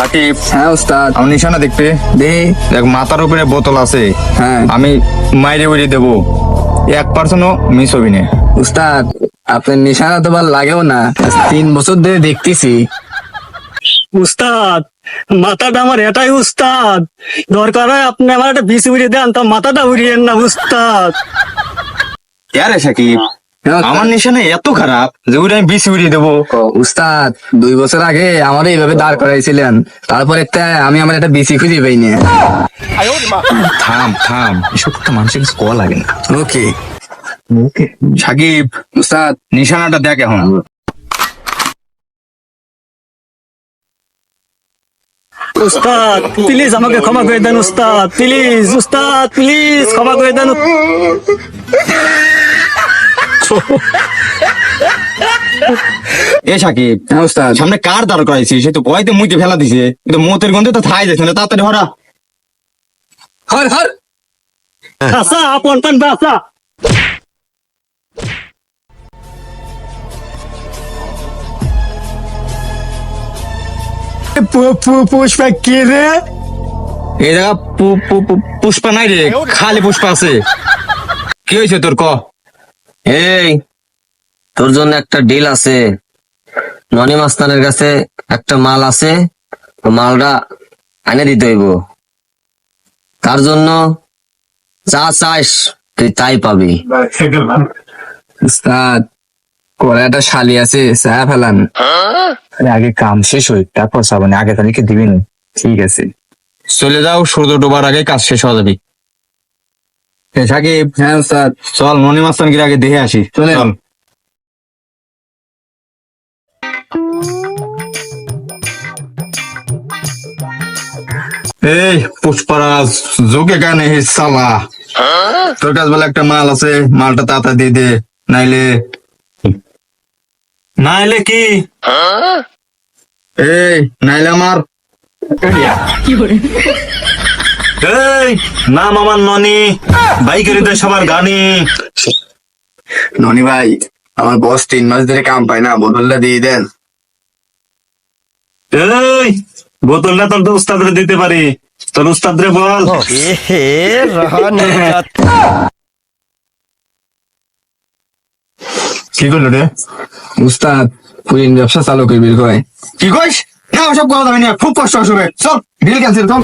সাকিব। হ্যাঁ উস্তাদ আমার নিশানা দেখতে। দে। দেখ মাথার উপরে বোতল আছে। হ্যাঁ। আমি মাইরে উড়ে দেবো। এক পার্সেন্টও মিস হবি না। উস্তাদ আপনার নিশানা তো ভালো লাগেও না। তিন বছর ধরে দেখতেছি। উস্তাদ মাথাটা আমার এটাই উস্তাদ দরকার হয় আপনি আমার একটা বিষ উড়িয়ে দেন তা মাথাটা উড়িয়েন না উস্তাদ আরে সাকিব। আমার নিশানা এত খারাপ যে ওটা আমি বিষ উড়িয়ে দেবো। উস্তাদ দুই বছর আগে আমার এইভাবে দাঁড় করাইছিলেন। তারপর একটা আমি আমার একটা বিসি খুঁজে পাইনি থাম থাম এসব একটা মানুষের কিছু কল লাগে না। ওকে। সাকিব উস্তাদ। নিশানাটা দেখ এখন। উস্তাদ প্লিজ আমাকে ক্ষমা করে দেন উস্তাদ প্লিজ উস্তাদ প্লিজ ক্ষমা করে দেন এ সাকিব উস্তাদ সামনে কার দাঁড় করাইছি? সে তো ভয়তে মুইতে ফেলা দিছে। কিন্তু মতের গন্ধে তো থাই যাচ্ছে না তাড়াতাড়ি হরা হর হর আসা আপন পান বাসা পুষ্পা কে রে? এই জায়গা পু- পু- পু- পুষ্পা নাই রে খালি পুষ্পা আছে। কি হয়েছে তোর ক? এই, তোর জন্য একটা ডিল আছে। ননি মাস্তানের কাছে একটা মাল আছে মালটা এনে দিতে হইব। তার জন্য যা চাইস তুই তাই পাবি। উস্তাদ একটা শালি আছে চা ফেলান। আরে আগে কাম শেষ হই, তারপর সাবানে আগে তারিখে দিবি ঠিক আছে। চলে যাও, সূর্য ডোবার আগে কাজ শেষ হয়ে যাবি। সাকিব হ্যাঁ উস্তাদ চল মনি মাস্তান গিয়ে আগে দেখে আসি। চলেন। চল। এই পুষ্পরাজ যোগে কানে সালা। তোর কাছে বলে একটা মাল আছে মালটা তাতা দিয়ে দে নাইলে নাইলে কি? এই নাইলে আমার এই নাম আমার ননি। বাইকের হৃদয় সবার গানি। ননি ভাই আমার বস তিন মাস ধরে কাম পায় না বদলটা দিয়ে দেন। এই বোতলটা তোর উস্তাদরে দিতে পারি। তোর উস্তাদরে বল। কি করল রে? উস্তাদ কুইন ব্যবসা চালু করবি কয় কি কইস? হ্যাঁ সব কথা যাবে না খুব কষ্ট হবে চল ডিল ক্যান্সেল চল।